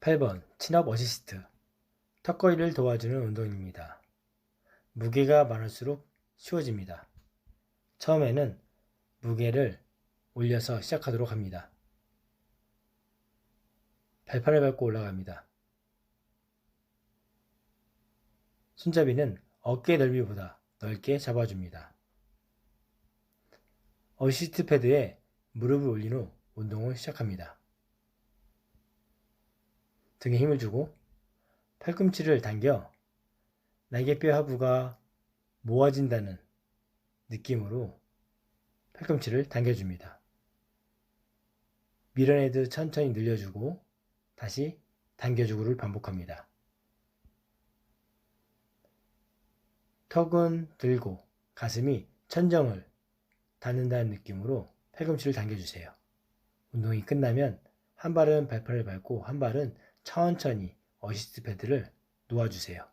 8번 친업 어시스트 턱걸이를 도와주는 운동입니다. 무게가 많을수록 쉬워집니다. 처음에는 무게를 올려서 시작하도록 합니다. 발판을 밟고 올라갑니다. 손잡이는 어깨 넓이보다 넓게 잡아줍니다. 어시스트 패드에 무릎을 올린 후 운동을 시작합니다. 등에 힘을 주고 팔꿈치를 당겨 날개뼈 하부가 모아진다는 느낌으로 팔꿈치를 당겨줍니다. 밀어내듯 천천히 늘려주고 다시 당겨주고를 반복합니다. 턱은 들고 가슴이 천정을 닿는다는 느낌으로 팔꿈치를 당겨주세요. 운동이 끝나면 한 발은 발판을 밟고 한 발은 천천히 어시스트 패드를 놓아주세요.